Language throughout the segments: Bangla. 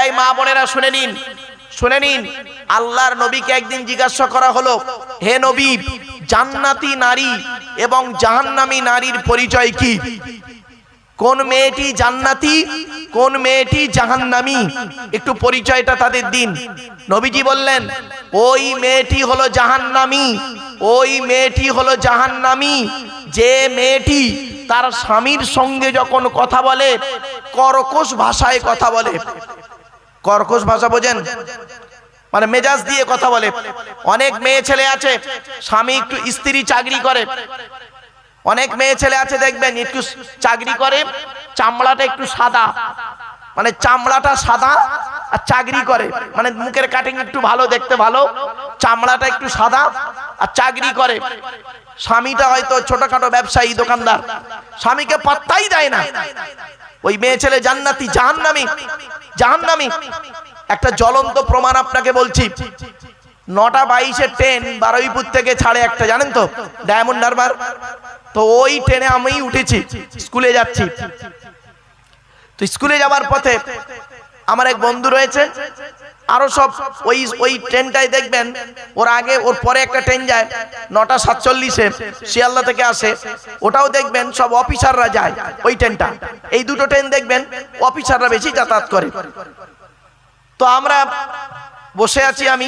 এই মা বোনেরা, শুনে নিন শুনে নিন। আল্লাহর নবীকে একদিন জিজ্ঞাসা করা হলো, হে নবী, জান্নাতি নারী এবং জাহান্নামী নারীর পরিচয় কি? কোন মেয়েটি জান্নাতি, কোন মেয়েটি জাহান্নামী? একটু পরিচয়টা তাদের দিন। নবীজি বললেন, ওই মেয়েটি হলো জাহান্নামী, ওই মেয়েটি হলো জাহান্নামী। যে মেয়েটি তার স্বামীর সঙ্গে যখন কথা বলে, কর্কশ ভাষায় কথা বলে কর্কশ ভাষা বোঝেন? মানে মেজাজ দিয়ে কথা বলে। অনেক মেয়ে ছেলে আছে, স্বামী একটু স্ত্রী চাকরি করে। অনেক মেয়ে ছেলে আছে, দেখবেন, একটু চাকরি করে, চামড়াটা একটু সাদা। মানে চামড়াটা সাদা আর চাকরি করে। মানে মুখের কাটিং একটু ভালো, দেখতে ভালো। চামড়াটা একটু সাদা আর চাকরি করে। স্বামীটা হয়তো ছোটখাটো ব্যবসায়ী, দোকানদার। স্বামীকে পাত্তাই দেয় না। ওই মেয়ে ছেলে জান্নাতি, জাহান্নামি জাহান্নামি। একটা জ্বলন্ত প্রমাণ আপনাকে বলছি। নটা বাইশে ট্রেন বারুইপুর থেকে ছাড়ে একটা, জানেন তো? Diamond Harbour. তো ওই ট্রেনে আমি উঠেছি, স্কুলে যাচ্ছি। তো স্কুলে যাওয়ার পথে আমার এক বন্ধু রয়েছে। আরও সব ওই ওই ট্রেনটাই দেখবেন। ওর আগে, ওর পরে একটা ট্রেন যায়, নটা সাতচল্লিশে। শিয়ালদা থেকে আসে। ওটাও দেখবেন, সব অফিসাররা যায় ওই ট্রেনটা। এই দুটো ট্রেন দেখবেন, অফিসাররা বেশি যাতায়াত করে। তো আমরা বসে আছি আমি,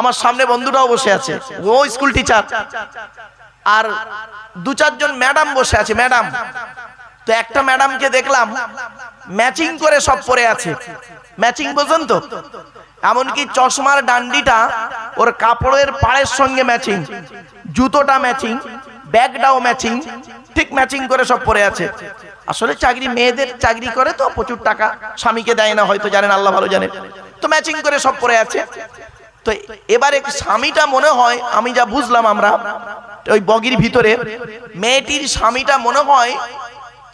আমার সামনে বন্ধুটাও বসে আছে, ও স্কুল টিচার। আর দু চারজন ম্যাডাম বসে আছে, ম্যাডাম। তো একটা ম্যাডামকে দেখলাম, ম্যাচিং করে সব পরে আছে। ম্যাচিং বোঝেন তো? এমনকি চশমার ডান্ডিটা ওর কাপড়ের পাড়ের সঙ্গে ম্যাচিং, জুতোটা ম্যাচিং, ব্যাগটাও ম্যাচিং, ঠিক ম্যাচিং করে সব পরে আছে। আসলে চাকরি মেয়েদের চাকরি করে তো, প্রচুর টাকা স্বামীকে দেয় না, হয়তো জানেন, আল্লাহ ভালো জানেন তো ম্যাচিং করে সব পরে আছে। তো এবারে স্বামীটা মনে হয়, আমি যা বুঝলাম আমরা, ওই বগির ভিতরে, মেয়েটির স্বামীটা মনে হয়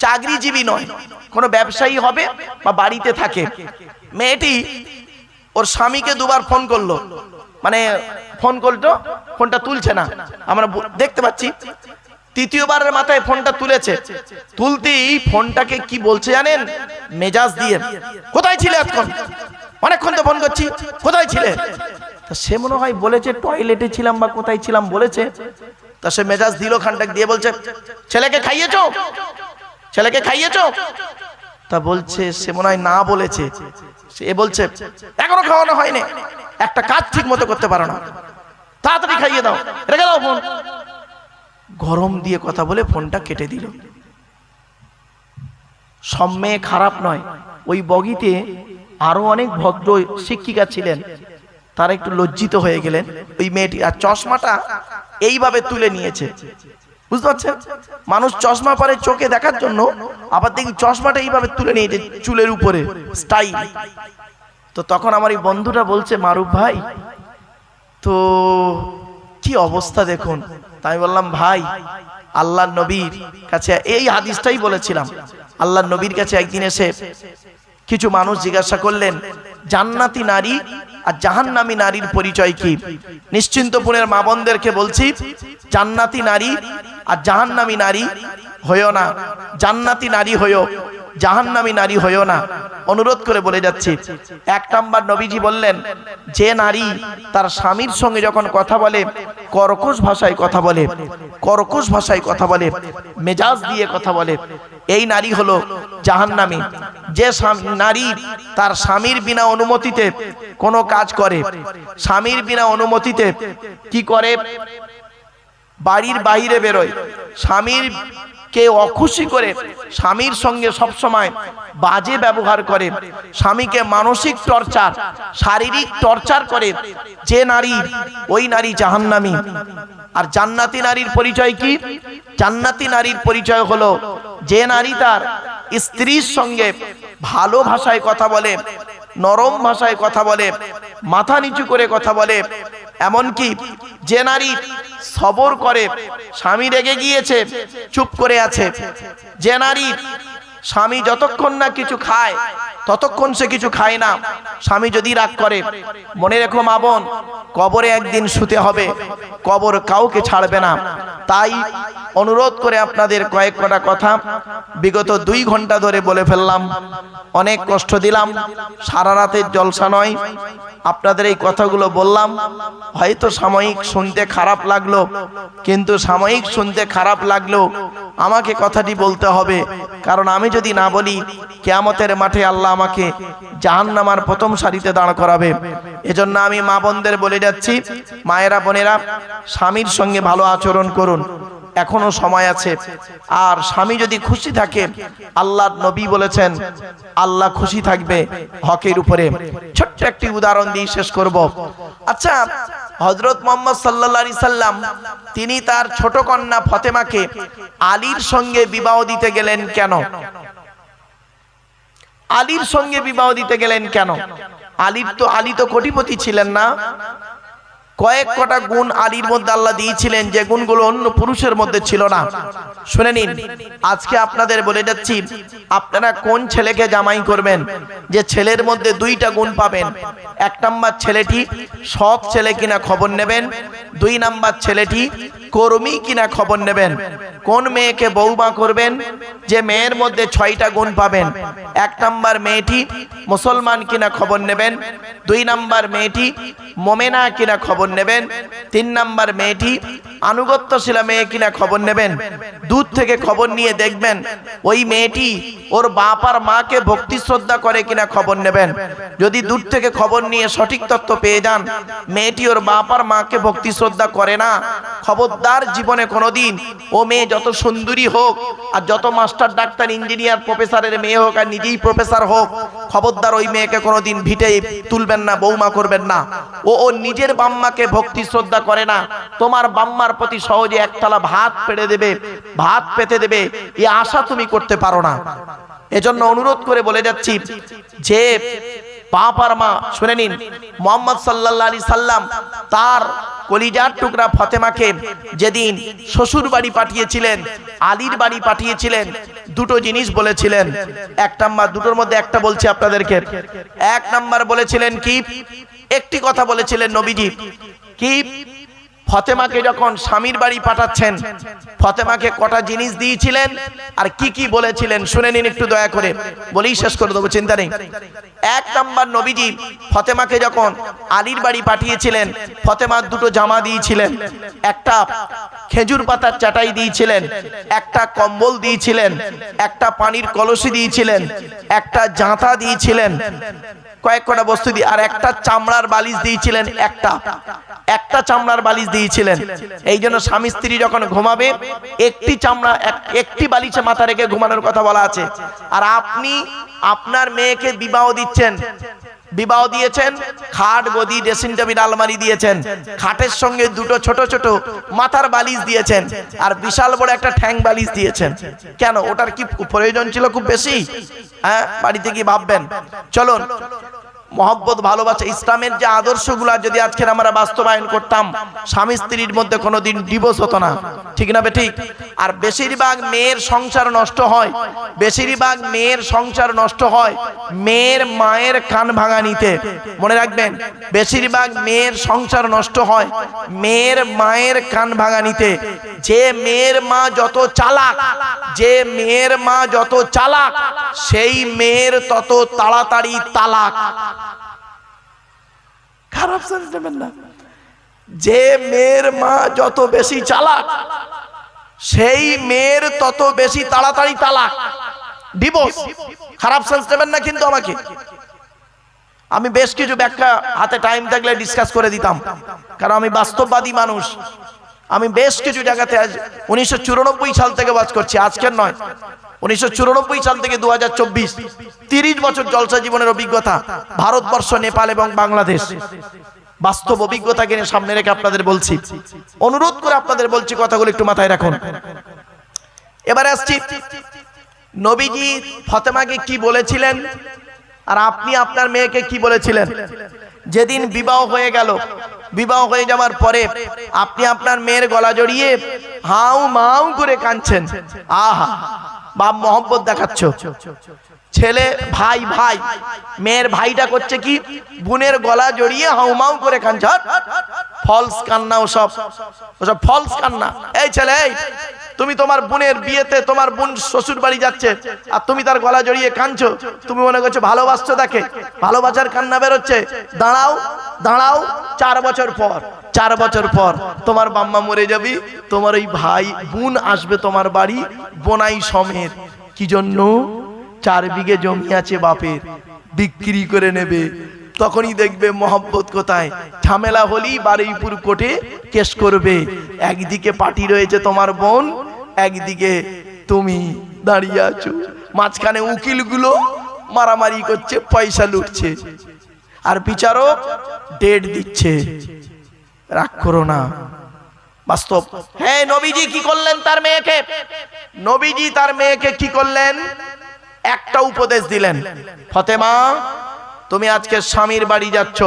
চাকরিজীবী নয়, কোনো ব্যবসায়ী হবে বা বাড়িতে থাকে। মেয়েটি ওর স্বামীকে দুবার ফোন করল। মানে ফোন করল, ফোনটা তুলছে না। আমরা দেখতে পাচ্ছি, তৃতীয়বারের মাথায় ফোনটা তুলেছে। তুলতেই ফোনটাকে কি বলছে জানেন? মেজাজ দিয়ে। কোথায় ছিলে এতক্ষণ? অনেকক্ষণ তো ফোন করছি। কোথায় ছিলে? তা সে মনে হয় বলেছে, টয়লেটে ছিলাম বা কোথায় ছিলাম? বলেছে। তা সে মেজাজ দিল খানটাক দিয়ে বলছে, ছেলেকে খাইয়েছো? ছেলেকে খাইয়েছ? তা বলছে, সে মনে হয় না বলেছে। সে বলছে, এখনও খাওয়ানো হয়নি। একটা কাজ ঠিক মতো করতে পারো না। তাড়াতাড়ি খাইয়ে দাও। রেখে দাও ফোন। গরম দিয়ে কথা বলে ফোনটা কেটে দিল। সব মেয়ে খারাপ নয়। ওই বগিতে আরও অনেক ভদ্র শিক্ষিকা ছিলেন। তারা একটু লজ্জিত হয়ে গেলেন। ওই মেয়েটি, আর চশমাটা এইভাবে তুলে নিয়েছে। বুঝতে পারছেন? মানুষ চশমা পরে চোখে দেখার জন্য আবার দেখি চশমাটা এইভাবে তুলে নিয়েছে চুলের উপরে স্টাইল তো তখন আমার এই বন্ধুটা বলছে, মারুফ ভাই, তো কি অবস্থা দেখুন? তাই বললাম, ভাই আল্লাহ নবীর কাছে এই হাদিসটাই বলেছিলাম। আল্লাহ নবীর কাছে একদিন এসে কিছু মানুষ জিজ্ঞাসা করলেন জান্নাতি নারী আর জাহান্নামী নারীর পরিচয় কি? নিশ্চিন্তপুরের মা বোনদেরকে বলছি, জান্নাতি নারী আর জাহান্নামী নারী হইও না। জান্নাতি নারী হইও, জাহান্নামী নারী হইও না। অনুরোধ করে বলে যাচ্ছি, এক নাম্বার নবীজি বললেন, যে নারী তার স্বামীর সঙ্গে যখন কথা বলে, কর্কশ ভাষায় কথা বলে, কর্কশ ভাষায় কথা বলে, মেজাজ দিয়ে কথা বলে এই নারী হলো জাহান্নামী। যে নারী তার স্বামীর বিনা অনুমতিতে কোনো কাজ করে। স্বামীর বিনা অনুমতিতে কি করে? বাড়ির বাইরে বেরোয়। স্বামীর কে অখুশি করে স্বামীর সঙ্গে সব সময় বাজে ব্যবহার করে। স্বামীকে মানসিক টর্চার, শারীরিক টর্চার করে যে নারী, ওই নারী জাহান্নামি। আর জান্নাতি নারীর পরিচয় কি? জান্নাতি নারীর পরিচয় হলো যে নারী তার স্ত্রীর সঙ্গে ভালো ভাষায় কথা বলে, নরম ভাষায় কথা বলে, মাথা নিচু করে কথা বলে এমনকি যে নারী সবর করে স্বামী রেগে গিয়েছে চুপ করে আছে যে নারী স্বামী যতক্ষণ না কিছু খায়, ততক্ষণ সে কিছু খায় না। স্বামী যদি রাগ করে, মনে রেখো মা বোন, কবরে একদিন শুতে হবে, কবর কাউকে ছাড়বে না। তাই অনুরোধ করে আপনাদের কয়েক কটা কথা। বিগত দুই ঘণ্টা ধরে বলে ফেললাম, অনেক কষ্ট দিলাম, সারা রাতের জলসা নয়। আপনাদের এই কথাগুলো বললাম, হয়তো সাময়িক শুনতে খারাপ লাগল, কিন্তু সাময়িক শুনতে খারাপ লাগল, আমাকে কথাটি বলতে হবে, কারণ আমি যদি না বলি, কেয়ামতের মাঠে আল্লাহ আমাকে জাহান্নামার প্রথম সারিতে দাঁড় করাবে। এজন্য আমি মা বোনদের বলে যাচ্ছি, মায়েরা, বোনেরা, স্বামীর সঙ্গে ভালো আচরণ করুন। এখনও সময় আছে। আর স্বামী যদি খুশি থাকে, আল্লাহ নবী বলেছেন, আল্লাহ খুশি থাকবে হকের উপরে। ছোট্ট একটি উদাহরণ দিয়ে শেষ করব। আচ্ছা হজরত মোহাম্মদ সাল্লা সাল্লাম, তিনি তার ছোট কন্যা ফতেমাকে আলীর সঙ্গে বিবাহ দিতে গেলেন কেন? আলীর সঙ্গে বিবাহ দিতে গেলেন কেন? আলীর তো আলী তো কোটিপতি ছিলেন না। কয়েক কটা গুণ আলীর মধ্যে আল্লাহ দিয়েছিলেন, যে গুণগুলো অন্য পুরুষের মধ্যে ছিল না। শুনে নিন, আজকে আপনাদের বলে যাচ্ছি, আপনারা কোন ছেলেকে জামাই করবেন? যে ছেলের মধ্যে দুইটা গুণ পাবেন। এক নাম্বার ছেলেটি সৎ ছেলে কিনা খবর নেবেন। দুই নাম্বার ছেলেটি কর্মী কিনা খবর নেবেন। কোন মেয়েকে বৌমা করবেন? যে মেয়ের মধ্যে ছয়টা গুণ পাবেন। এক নাম্বার মেয়েটি মুসলমান কিনা খবর নেবেন। দুই নাম্বার মেয়েটি মোমেনা কিনা খবর নেবেন? তিন নাম্বার মেয়েটি আনুগত্যশীলা মেয়ে কিনা খবর নেবেন? দূর থেকে খবর নিয়ে দেখবেন, ওই মেয়েটি ওর বাপ আর মাকে ভক্তি শ্রদ্ধা করে কিনা খবর নেবেন। যদি দূর থেকে খবর নিয়ে সঠিক তথ্য পেয়ে যান, মেয়েটি ওর বাপ আর মাকে ভক্তি শ্রদ্ধা করে না। খবরদার জীবনে কোনোদিন ও মেয়ে যত সুন্দরী হোক আর যত মাস্টার, ডাক্তার, ইঞ্জিনিয়ার, প্রফেসরের মেয়ে হোক আর নিজেই প্রফেসর হোক, খবরদার ওই মেয়েকে কোনোদিন ভিটে তুলবেন না বৌমা করবেন না। ও ও নিজের বাম্মাকে ভক্তি শ্রদ্ধা করে না। তোমার বাম্মার প্রতি সহজে একতলা ভাত পেড়ে দেবে, ভাত পেতে দেবে এই আশা তুমি করতে পারো না। এজন্য অনুরোধ করে বলে যাচ্ছি, যে বাপ আর মা, শুনে নিন, মোহাম্মদ সাল্লাহ আলি সাল্লাম তার কলিজার টুকরা ফতেমাকে যেদিন শ্বশুর বাড়ি পাঠিয়েছিলেন, আলীর বাড়ি পাঠিয়েছিলেন, দুটো জিনিস বলেছিলেন। এক নাম্বার, দুটোর মধ্যে একটা বলছি আপনাদেরকে। এক নাম্বার বলেছিলেন কি? একটি কথা বলেছিলেন নবীজি কি? ফতেমাকে যখন স্বামীর বাড়ি পাঠাচ্ছেন, ফতেমাকে কটা জিনিস দিয়েছিলেন আর কি কি বলেছিলেন? শুনে নিন একটু দয়া করে। বলেই শেষ করে দেবো, চিন্তা নেই। এক নাম্বার নবীজি ফতেমাকে যখন আলীর বাড়ি পাঠিয়েছিলেন, ফতেমার দুটো জামা দিয়েছিলেন, একটা খেজুর পাতার চাটাই দিয়েছিলেন, একটা কম্বল দিয়েছিলেন, একটা পানির কলসি দিয়েছিলেন, একটা জাঁতা দিয়েছিলেন কয়েক কটা বস্তু দিয়ে, আর একটা চামড়ার বালিশ দিয়েছিলেন, একটা। একটা চামড়ার বালিশ দিয়েছিলেন। এই জন্য স্বামী স্ত্রী যখন ঘুমাবে, একটি চামড়া, এক- একটি বালিশে মাথা রেখে ঘুমানোর কথা বলা আছে। আর আপনি আপনার মেয়েকে বিবাহ দিচ্ছেন বিবাহ দিয়েছেন, খাট, গদি ড্রেসিং টেবিল আলমারি দিয়েছেন, খাটের সঙ্গে দুটো ছোট ছোট মাথার বালিশ দিয়েছেন আর বিশাল বড় একটা ঠ্যাং বালিশ দিয়েছেন। কেন? ওটার কি প্রয়োজন ছিল খুব বেশি? হ্যাঁ বাড়িতে কি ভাববেন। চলুন মহব্বত, ভালোবাসা, ইসলামের যে আদর্শগুলো যদি আজকের আমরা বাস্তবায়ন করতাম, স্বামী স্ত্রীর মধ্যে কোনোদিন ডিভোর্স হতো না। ঠিক না ঠিক? আর বেশিরভাগ মেয়ের সংসার নষ্ট হয়, বেশিরভাগ মেয়ের সংসার নষ্ট হয় মেয়ের মায়ের কান ভাঙানিতে মনে রাখবেন, বেশিরভাগ মেয়ের সংসার নষ্ট হয় মেয়ের মায়ের কান ভাঙানিতে যে মেয়ের মা যত চালাক, যে মেয়ের মা যত চালাক, সেই মেয়ের তত তাড়াতাড়ি তালাক। খারাপ সেন্স নেবেন না। যে মেয়ের মা যত বেশি চালাক, সেই মেয়ের তত বেশি তাড়াতাড়ি তালাক। ডিভোর্স খারাপ সেন্স নেবেন না কিন্তু আমাকে। আমি বেশ কিছু ব্যাখ্যা হাতে টাইম থাকলে ডিসকাস করে দিতাম। কারণ আমি বাস্তববাদী মানুষ। আমি বেশ কিছু জায়গাতে আজ উনিশশো চুরানব্বই সাল থেকে বাস করছি, আজকের নয়। উনিশশো সাল থেকে দু হাজার চব্বিশ, তিরিশ বছর জলসা জীবনের অভিজ্ঞতা, ভারতবর্ষ, নেপাল এবং বাংলাদেশ। বাস্তব অভিজ্ঞতাকে নিয়ে সামনে রেখে আপনাদের বলছি। অনুরোধ করে আপনাদের বলছি কথাগুলো একটু মাথায় রাখুন। এবারে আসছি। নবীজি ফতেমাকে কি বলেছিলেন? আর আপনি আপনার মেয়েকে কি বলেছিলেন? যেদিন বিবাহ হয়ে গেল বিবাহ হয়ে যাওয়ার পরে আপনি আপনার মেয়ের গলা জড়িয়ে হাউ মাউ করে কাঁদছেন। আহা, বাপ মহব্বত দেখাচ্ছ। ছেলে, ভাই ভাই। মেয়ের ভাইটা করছে কি? বোনের গলা জড়িয়ে হাউমাউ করে কাঁদছে ফলস কান্না ওসব। ওসব ফলস কান্না। এই ছেলে তুমি তোমার বোনের বিয়েতে তোমার বোন শ্বশুর বাড়ি যাচ্ছে আর তুমি তার গলা জড়িয়ে কাঁদছো। তুমি মনে করছ ভালোবাসছো তাকে। ভালোবাসার কান্না বেরোচ্ছে। দাঁড়াও দাঁড়াও। চার বছর পর, চার বছর পর তোমার বাম্মা মরে যাবি। তোমার ওই ভাই, বোন আসবে তোমার বাড়ি, বোনাই সমেত। কি জন্য? চার বিঘে জমি আছে বাপের, বিক্রি করে নেবে। তখনই দেখবে মহব্বত কোথায়? ঝামেলা হলেই বারুইপুর কোর্টে কেস করবে। একদিকে পার্টি রয়েছে তোমার বোন, একদিকে তুমি দাঁড়িয়ে আছো। মাঝখানে উকিলগুলো মারামারি করছে, পয়সা লুটছে। আর বিচারক ডেট দিচ্ছে। রাগ করো না। বাস্তব। হ্যাঁ নবীজি কি করলেন তার মেয়েকে? নবীজি তার মেয়েকে কি করলেন? একটা উপদেশ দিলেন। ফতেমা, তুমি আজকে স্বামীর বাড়ি যাচ্ছ।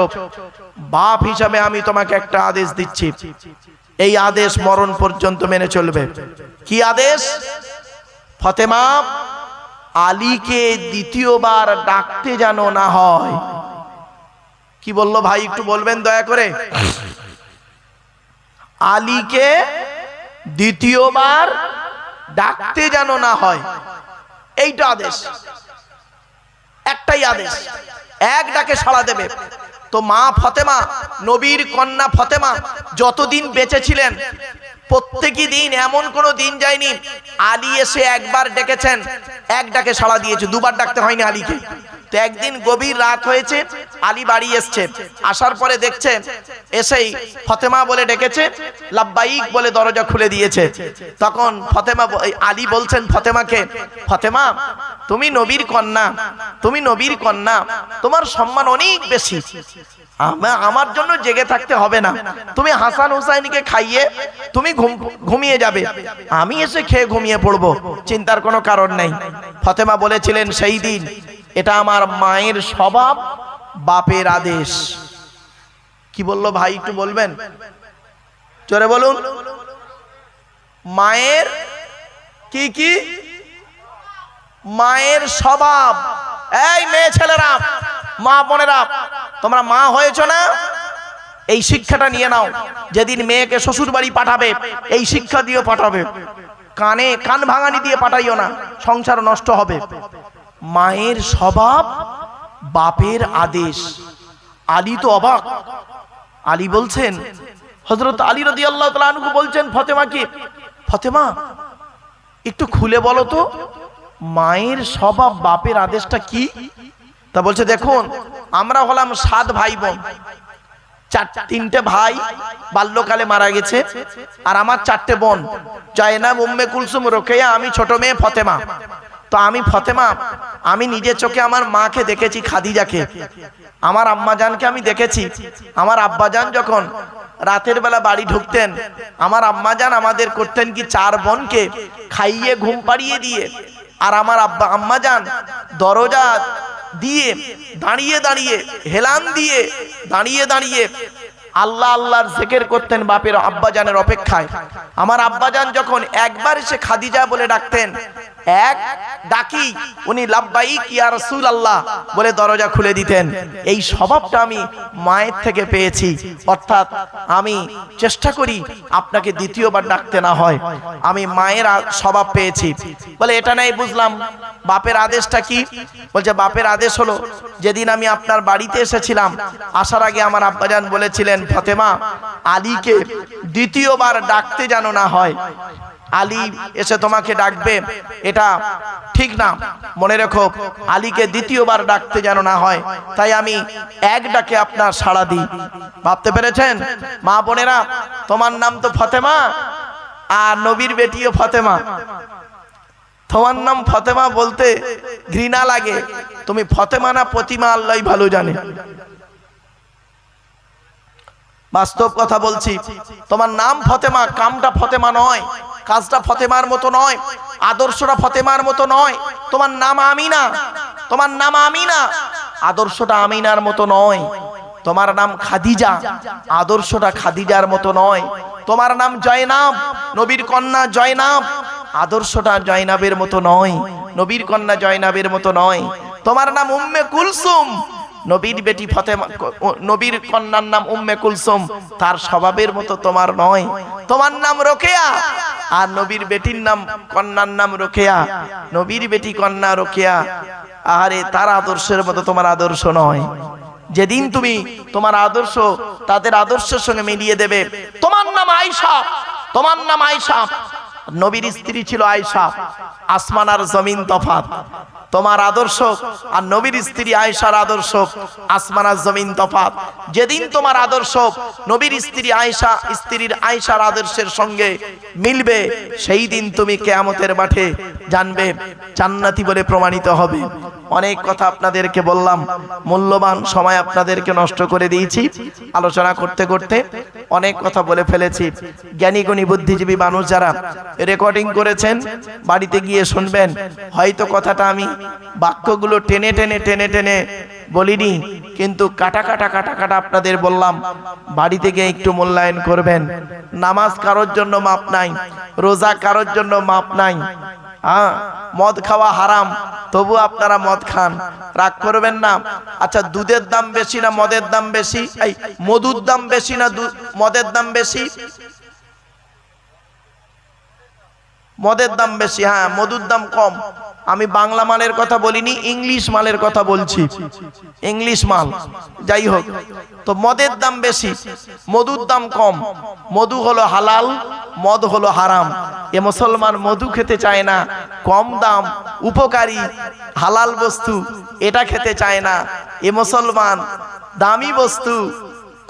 বাপ হিসাবে আমি তোমাকে একটা আদেশ দিচ্ছি। এই আদেশ মরণ পর্যন্ত মেনে চলবে। কি আদেশ? ফতেমা, আলীকে দ্বিতীয়বার ডাকতে যেন না হয়। কি বলল ভাই, একটু বলবেন দয়া করে? আলীকে দ্বিতীয়বার ডাকতে যেন না হয়। এইটা আদেশ। একটাই আদেশ। এক ডাকে সাড়া দেবে। তো মা ফতেমা, নবীর কন্যা ফতেমা, যতদিন বেঁচে ছিলেন প্রত্যেকই দিন এমন কোনো দিন যায়নি। আলী এসে একবার ডেকেছেন। এক ডাকে সাড়া দিয়েছে, দুবার ডাকতে হয়নি আলীকে। তো একদিন গভীর রাত হয়েছে, আলী বাড়ি এসছে। আসার পরে দেখছে, এসেই ফতেমা বলে ডেকেছে লাব্বাইক বলে দরজা খুলে দিয়েছে। তখন ফতেমা আলী বলছেন ফতেমাকে, ফতেমা, তুমি নবীর কন্যা, তুমি নবীর কন্যা, তোমার সম্মান অনেক বেশি। আমার জন্য জেগে থাকতে হবে না। তুমি হাসান হুসাইনকে খাইয়ে তুমি ঘুমিয়ে যাবে। আমি এসে খেয়ে ঘুমিয়ে পড়ব। চিন্তার কোনো কারণ নেই। ফতেমা বলেছিলেন, সেই দিন এটা আমার মায়ের স্বভাব, বাপের আদেশ। কি বলল ভাই, একটু বলবেন? জোরে বলুন। মায়ের কি কি? মায়ের স্বভাব। এই মেয়ে ছেলেরা, মা বোনেরা তোমরা মা হয়েছ না? এই শিক্ষাটা নিয়ে নাও। যেদিন মেয়েকে শ্বশুর বাড়ি পাঠাবে, এই শিক্ষা দিয়ে পাঠাবে। কানে কান ভাঙানি দিয়ে পাঠাইও না, সংসার নষ্ট হবে। মায়ের স্বভাব, বাপের আদেশ। আলী তো অবাক। আলী বলছেন হজরত আলী রদি আল্লাহ তালু বলছেন ফতেমা কি ফতেমা, একটু খুলে বলো তো, মায়ের স্বভাব, বাপের আদেশটা কি? তা বলছে, দেখুন আমরা হলাম সাত ভাই বোন। চার তিনটে ভাই বাল্যকালে মারা গেছে আর আমার চারটে বোন। জায়নাব, উম্মে কুলসুম, রোকেয়া, আমি ছোট মেয়ে ফতেমা। তো আমি ফতেমা, আমি নিজের চোখে আমার মাকে দেখেছি, খাদিজাকে। আমার আম্মাজানকে আমি দেখেছি। আমার আব্বাজান যখন রাতের বেলা বাড়ি ঢুকতেন, আমার আম্মাজান আমাদের করতেন কি চার বোনকে খাইয়ে ঘুম পাড়িয়ে দিয়ে। আর আমার আব্বা আম্মাজান দরজা দিয়ে দাঁড়িয়ে দাঁড়িয়ে, হেলান দিয়ে দাঁড়িয়ে দাঁড়িয়ে আল্লাহ আল্লাহর জেকের করতেন বাপের আব্বাজানের অপেক্ষায়। আমার আব্বাজান যখন একবার এসে খাদিজা বলে ডাকতেন এক ডাকি, উনি, লাব্বাইক ইয়া রাসূল আল্লাহ বলে দরজা খুলে দিতেন। এই স্বভাবটা আমি মায়ের থেকে পেয়েছি। অর্থাৎ আমি চেষ্টা করি আপনাকে দ্বিতীয়বার ডাকতে না হয়। আমি মায়ের স্বভাব পেয়েছি। বলে, এটা নাই, বুঝলাম। বাপের আদেশটা কি? বলছে, বাপের আদেশ হলো, যেদিন আমি আপনার বাড়িতে এসেছিলাম, আসার আগে আমার আব্বাজান বলেছিলেন, ফতেমা, আলীকে দ্বিতীয়বার ডাকতে যেন না হয় আলী এসে তোমাকে ডাকবে। এটা ঠিক না। মনে রেখো, আলীকে দ্বিতীয়বার ডাকতে যেন না হয়। তাই আমি এক ডাকে আপনার সাড়া দিই। ভাবতে পেরেছেন? মা বোনেরা, তোমার নাম তো ফতেমা, আর নবীর বেটিও ফতেমা। তোমার নাম ফতেমা বলতে ঘৃণা লাগে। তুমি ফতেমা না প্রতিমা আল্লাহ ভালো জানে। বাস্তব কথা বলছি। তোমার নাম ফতেমা, কামটা ফতেমা নয়, কাজটা ফতেমার মতো নয়, আদর্শটা ফতেমার মতো নয়। তোমার নাম আমিনা, তোমার নাম আমিনা, আদর্শটা আমিনার মতো নয়। তোমার নাম খাদিজা, আদর্শটা খাদিজার মতো নয়। তোমার নাম জয়নাব, নবীর কন্যা জয়নাব, আদর্শটা জয়নাবের মতো নয়। নবীর কন্যা জয়নাবের মতো নয়। তোমার নাম উম্মে কুলসুম নবীর বেটি ফতেমা নবীর কন্যার নাম উম্মে কুলসুম। তার স্বভাবের মতো তোমার নয়। তোমার নাম রোকেয়া। আর নবীর বেটির নাম, কন্যার নাম রোকেয়া। নবীর বেটি, কন্যা রোকেয়া। আরে তার আদর্শের মতো তোমার আদর্শ নয়। যেদিন তুমি তোমার আদর্শ, তাদের আদর্শের সঙ্গে মিলিয়ে দেবে। তোমার নাম আয়সা তোমার নাম আয়সা নবীর স্ত্রী ছিল আয়সা আসমান আর জমিন তফাত তোমার আদর্শ আর নবীর স্ত্রী আয়সার আদর্শ, আসমান আর জমিন তফাত যেদিন তোমার আদর্শ নবীর স্ত্রী আয়সা স্ত্রীর আয়সার আদর্শের সঙ্গে মিলবে, সেই দিন তুমি কেয়ামতের মাঠে জানবে, জান্নাতি বলে প্রমাণিত হবে। অনেক কথা আপনাদেরকে বললাম, মূল্যবান সময় আপনাদেরকে নষ্ট করে দিয়েছি। আলোচনা করতে করতে অনেক কথা বলে ফেলেছি। জ্ঞানী গুণী বুদ্ধিজীবী মানুষ যারা রেকর্ডিং করেছেন, বাড়িতে গিয়ে শুনবেন, হয়তো কথাটা আমি বাক্যগুলো টেনে টেনে টেনে টেনে বলিনি, কিন্তু কাটা কাটা কাটা কাটা আপনাদের বললাম, বাড়িতে গিয়ে একটু মূল্যায়ন করবেন। নামাজ কারোর জন্য মাপ নাই, রোজা কারোর জন্য মাপ নাই হ্যাঁ মদ খাওয়া হারাম। তবু আপনারা মদ খান। রাগ করবেন না। আচ্ছা দুধের দাম বেশি না মদের দাম বেশি? এই মধুর দাম বেশি না মদের দাম বেশি? মদের দাম বেশি হ্যাঁ মধুর দাম কম। আমি বাংলা মালের কথা বলিনি, ইংলিশ মালের কথা বলছি। ইংলিশ মাল, যাই হোক। তো মদের দাম বেশি, মধুর দাম কম। মধু হলো হালাল, মদ হলো হারাম। এ মুসলমান মধু খেতে চায় না, কম দাম, উপকারী, হালাল বস্তু, এটা খেতে চায় না। এ মুসলমান দামি বস্তু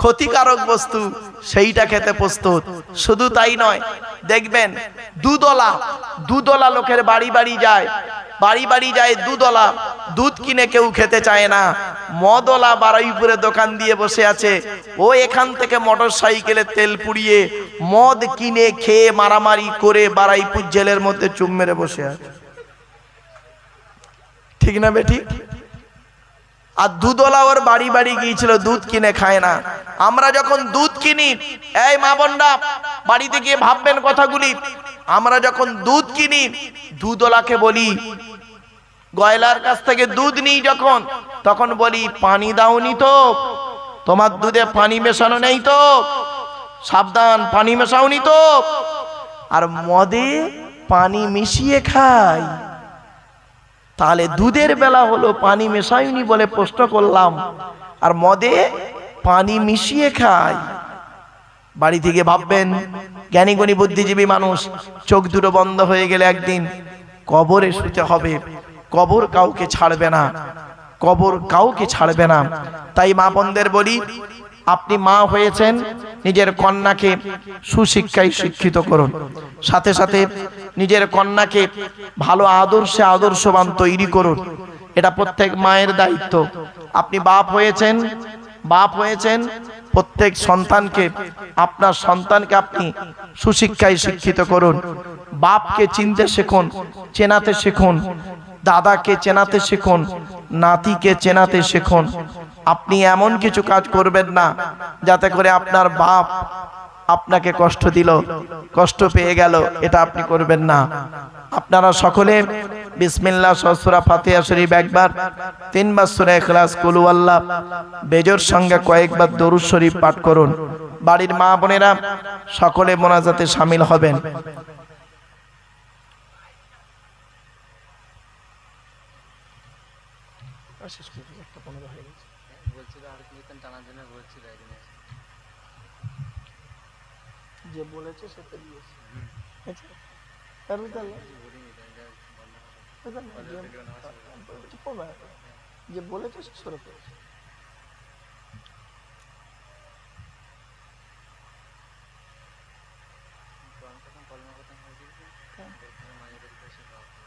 ক্ষতিকারক বস্তু সেইটা খেতে প্রস্তুত। শুধু তাই নয়, দেখবেন দুদলা দুদলা লোকের বাড়ি বাড়ি যায়, বাড়ি বাড়ি যায় দুদলা, দুধ কিনে কেউ খেতে চায় না। মদলা বারুইপুরে দোকান দিয়ে বসে আছে, ও এখান থেকে মোটর সাইকেলে তেল পুড়িয়ে মদ কিনে খেয়ে মারামারি করে বারাইপুর জেলের মধ্যে চুম মেরে বসে আছে। ঠিক না বেঠিক আর দুধওয়ালা ওর বাড়ি বাড়ি গিয়েছিল, দুধ কিনে খায় না। আমরা যখন দুধ কিনি, এই মা বোনরা বাড়িতে গিয়ে ভাববেন কথাগুলি। আমরা যখন দুধ কিনি, দুধওয়ালাকে বলি, গয়লার কাছ থেকে দুধ নিই যখন, তখন বলি, পানি দাওনি তো, তোমার দুধে পানি মেশানো নেই তো, সাবধান, পানি মেশাওনি তো। আর মদে পানি মিশিয়ে খায়। তাহলে দুধের বেলা হলো পানি মেশাইনি বলে প্রশ্ন করলাম। আর মদে পানি মিশিয়ে খায়। বাড়ি থেকে ভাববেন জ্ঞানী গুণী বুদ্ধিজীবী মানুষ চোখ দুটো বন্ধ হয়ে গেলে একদিন কবরে শুতে হবে। কবর কাউকে ছাড়বে না। কবর কাউকে ছাড়বে না। তাই মা বোনদের বলি আপনি মা হয়েছেন, নিজের কন্যাকে সুশিক্ষায় শিক্ষিত করুন। সাথে সাথে নিজের কন্যাকে ভালো আদর্শে আদর্শবান তৈরি করুন। এটা প্রত্যেক মায়ের দায়িত্ব। আপনি বাপ হয়েছেন বাপ হয়েছেন, প্রত্যেক সন্তানকে, আপনার সন্তানকে আপনি সুশিক্ষায় শিক্ষিত করুন। বাপকে চিনতে শেখুন, চেনাতে শেখুন, দাদাকে চেনাতে শিখুন, নাতিকে চেনাতে শিখুন আপনি এমন কিছু কাজ করবেন না, যাতে করে আপনার বাপ আপনাকে কষ্ট দিল, কষ্ট পেয়ে গেল, এটা আপনি করবেন না। আপনারা সকলে বিসমিল্লা সসুরা ফাতিহা শরীফ একবার, তিনবার সূরা ইখলাস, কুলু আল্লাহ, বেজর সঙ্গে কয়েকবার দরুদ শরীফ পাঠ করুন। বাড়ির মা বোনেরা সকলে মোনাজাতে সামিল হবেন। বলছিল আর কীর্তন টানার জন্য বলছিল একদিন যে বলেছে সেটা দিয়েছে আচ্ছা তাহলে তাহলে যে বলেছে সে সরে করেছে তখন কলমা কথা হয়েছিল মাঝে বাড়ি বসে বাবা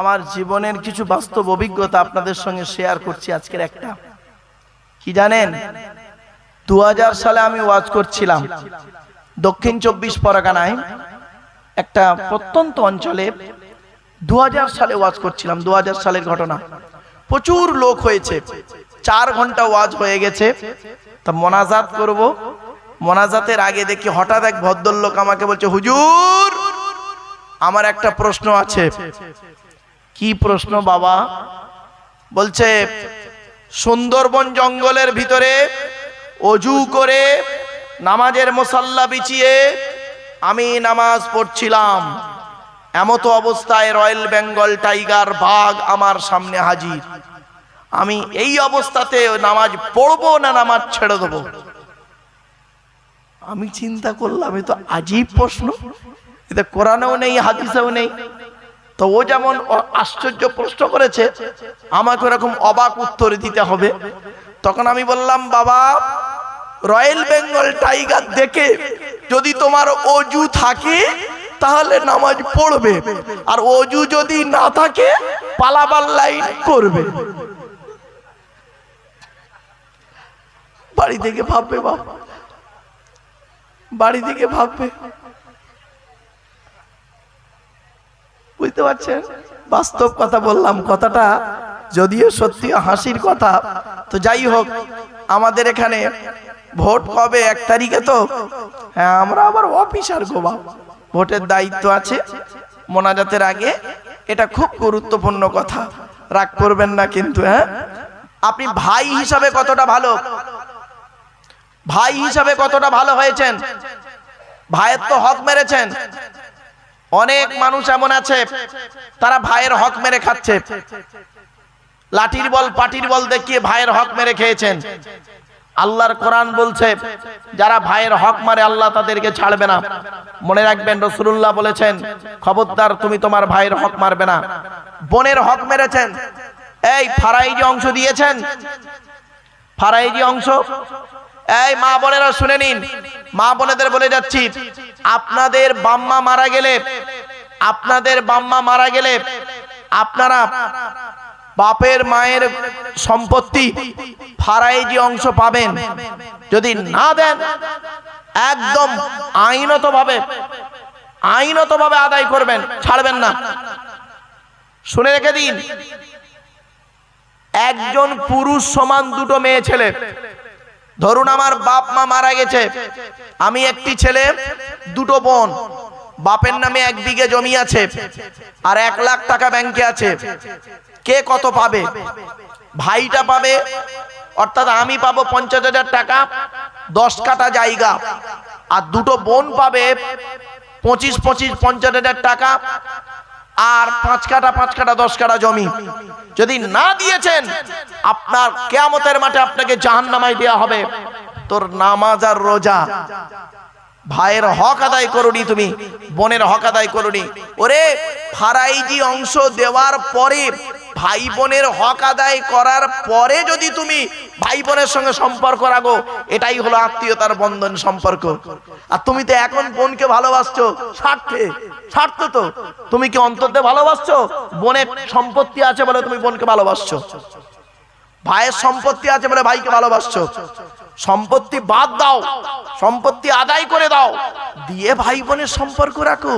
আমার জীবনের কিছু বাস্তব অভিজ্ঞতা আপনাদের সঙ্গে শেয়ার করছি আজকের একটা। কি জানেন? দু হাজার সালে আমি ওয়াজ করছিলাম। দক্ষিণ চব্বিশ পরগনায় একটা প্রত্যন্ত অঞ্চলে দু হাজার সালে ওয়াজ করছিলাম দু হাজার সালের ঘটনা। প্রচুর লোক হয়েছে। চার ঘণ্টা ওয়াজ হয়ে গেছে। তা মোনাজাত করব। মোনাজাতের আগে দেখি হঠাৎ এক ভদ্রলোক আমাকে বলছে, হুজুর, আমার একটা প্রশ্ন আছে। কি প্রশ্ন বাবা? বলছে, সুন্দরবন জঙ্গলের ভিতরে অজু করে নামাজের মশাল্লা বিছিয়ে আমি নামাজ পড়ছিলাম। এমত অবস্থায় রয়্যাল বেঙ্গল টাইগার বাঘ আমার সামনে হাজির। আমি এই অবস্থাতে নামাজ পড়ব না নামাজ ছেড়ে দেবো? আমি চিন্তা করলাম, এ তো আজীব প্রশ্ন। এতে কোরআনেও নেই, হাদিসেও নেই। তো ও যেমন আশ্চর্য প্রশ্ন করেছে, আমাকে ওরকম অবাক উত্তর দিতে হবে। তখন আমি বললাম, বাবা, রয়্যাল বেঙ্গল টাইগার দেখে যদি তোমার অজু থাকে, তাহলে নামাজ পড়বে। আর অজু যদি না থাকে, পালাবার লাইন করবে। বাড়ি থেকে ভাববে বাবা, বাড়ি থেকে ভাববে। বুঝতে পারছেন? বাস্তব কথা বললাম কথাটা, যদিও সত্যি হাসির কথা। তো যাই হোক, আমাদের এখানে ভোট কবে? এক তারিখে তো? হ্যাঁ আমরা আবার অফিসার গোবা ভোটের দায়িত্ব আছে। মোনাজাতের আগে এটা খুব গুরুত্বপূর্ণ কথা। রাগ করবেন না কিন্তু হ্যাঁ? আপনি ভাই হিসাবে কতটা ভালো? ভাই হিসাবে কতটা ভালো হয়েছেন? ভাইয়ের তো হক মেরেছেন। অনেক মানুষ এমন আছে, তারা ভাইয়ের হক মেরে খাচ্ছে। লাঠির বল, পাটির বল দেখিয়ে ভাইয়ের হক মেরে খেয়েছেন। আল্লাহর কোরআন বলছে, যারা ভাইয়ের হক মারে, আল্লাহ তাদেরকে ছাড়বে না। মনে রাখবেন রসুল্লাহ বলেছেন, খবরদার, তুমি তোমার ভাইয়ের হক মারবে না। বোনের হক মেরেছেন। এই ফারাইজি অংশ দিয়েছেন। ফারাইজি অংশ এই মা বোনেরা, শুনে নিন। মা বোনেদের বলে যাচ্ছি, আপনাদের বাম্মা মারা গেলে, আপনাদের বাম্মা মারা গেলে আপনারা বাপের মায়ের সম্পত্তি ফারাইজি অংশ পাবেন, যদি না দেন, একদম আইনত ভাবে আইনত ভাবে আদায় করবেন, ছাড়বেন না। শুনে রেখে দিন, একজন পুরুষ সমান দুটো মেয়ে ছেলে ধরুন আমার বাপ মা মারা গেছে। আমি একটি ছেলে, দুটো বোন। বাপের নামে এক বিঘে জমি আছে আর এক লাখ টাকা ব্যাংকে আছে। কে কত পাবে? ভাইটা পাবে, অর্থাৎ আমি পাবো পঞ্চাশ হাজার টাকা, দশ কাটা জায়গা। আর দুটো বোন পাবে পঁচিশ পঁচিশ, পঞ্চাশ হাজার টাকা। আর পাঁচ কাটা পাঁচ কাটা, দশ কাটা জমি। যদি না দিয়েছেন, আপনার কেয়ামতের মাঠে আপনাকে জাহান্নামায় দেওয়া হবে। তোর নামাজ আর রোজা। ভাইয়ের হক আদায় করুনি তুমি, বোনের হক আদায় করুনি। ওরে, ফারাইজি অংশ দেওয়ার পরে ভাই বোনের হক আদায় করার পরে যদি তুমি ভাই বোনের সঙ্গে সম্পর্ক রাখো, এটাই হলো আত্মীয়তার বন্ধন সম্পর্ক। আর তুমি তো এখন বোনকে ভালোবাসছো, স্বার্থে, স্বার্থ তো। তুমি কি অন্তর্তে ভালোবাসছো? বোনের সম্পত্তি আছে বলে তুমি বোনকে ভালোবাসছো। ভাইয়ের সম্পত্তি আছে বলে ভাইকে ভালোবাসছো। সম্পত্তি বাদ দাও, সম্পত্তি আদায় করে দাও। দিয়ে ভাই বোনের সম্পর্ক রাখো,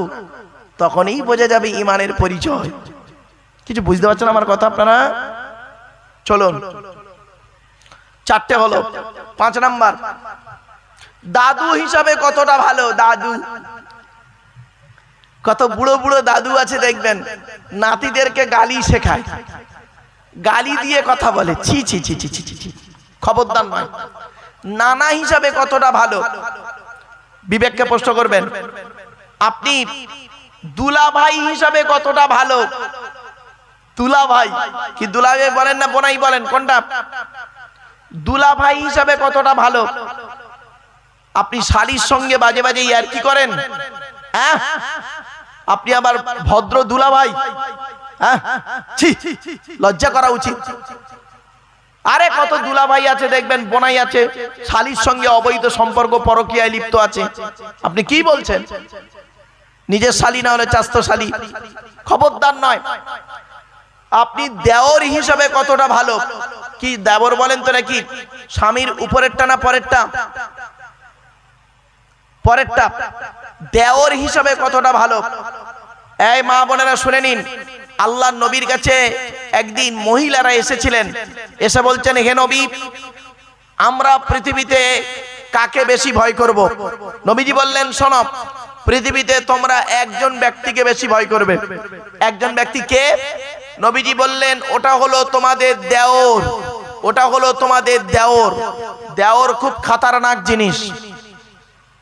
তখনই বোঝা যাবে ইমানের পরিচয়। কিছু বুঝতে পারছেন আমার কথা আপনারা? চলুন। চারটে হলো। পাঁচ নাম্বার। দাদু হিসাবে কতটা ভালো, দাদু? কত বুড়ো বুড়ো দাদু আছে দেখবেন, নাতিদেরকে গালি শেখায়। গালি দিয়ে কথা বলে। ছি ছি ছি ছি ছি ছি। খবরদার নয়। নানা হিসাবে কতটা ভালো বিবেককে প্রশ্ন করবেন আপনি দুলা ভাই হিসাবে কতটা ভালো দুলা ভাই কি দুলা ভাই বলেন না বোনাই বলেন কোনটা দুলা ভাই হিসাবে কতটা ভালো আপনি শালির সঙ্গে বাজে বাজে ইয়ার কি করেন হ্যাঁ আপনি আবার ভদ্র দুলা ভাই হ্যাঁ লজ্জা করা উচিত আরে কত দুলাভাই আছে দেখবেন, বোনাই আছে, শালির সঙ্গে অবৈধ সম্পর্ক পরকীয়ায় লিপ্ত আছে। আপনি কি বলছেন? নিজের শালি না হলে চাস্ত শালি। খবরদার নয়। আপনি দেওর হিসাবে কতটা ভালো? কি দেবর বলেন তো নাকি? স্বামীর উপরেরটা না পরেরটা? পরেরটা। দেওর হিসাবে কতটা ভালো? এই মা বোনেরা শুনে নিন আল্লাহর নবীর কাছে একদিন মহিলারা এসেছিলেন। এসে বলছেন, হে নবী, আমরা পৃথিবীতে কাকে বেশি ভয় করব? নবীজি বললেন, শোনো, পৃথিবীতে তোমরা একজন ব্যক্তিকে বেশি ভয় করবে। একজন ব্যক্তি কে? নবীজি বললেন, ওটা হলো তোমাদের দেওর, ওটা হলো তোমাদের দেওর। দেওর খুব খাতারনাক জিনিস,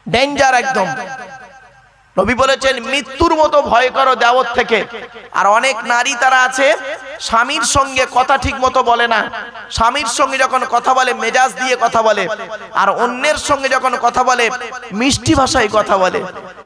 ডেঞ্জার একদম। নবী বলেছেন, মৃত্যুর মতো ভয় করো দেওয়ার থেকে। আর অনেক নারী তারা আছে, স্বামীর সঙ্গে কথা ঠিক মতো বলে না। স্বামীর সঙ্গে যখন কথা বলে, মেজাজ দিয়ে কথা বলে। আর অন্যের সঙ্গে যখন কথা বলে, মিষ্টি ভাষায় কথা বলে।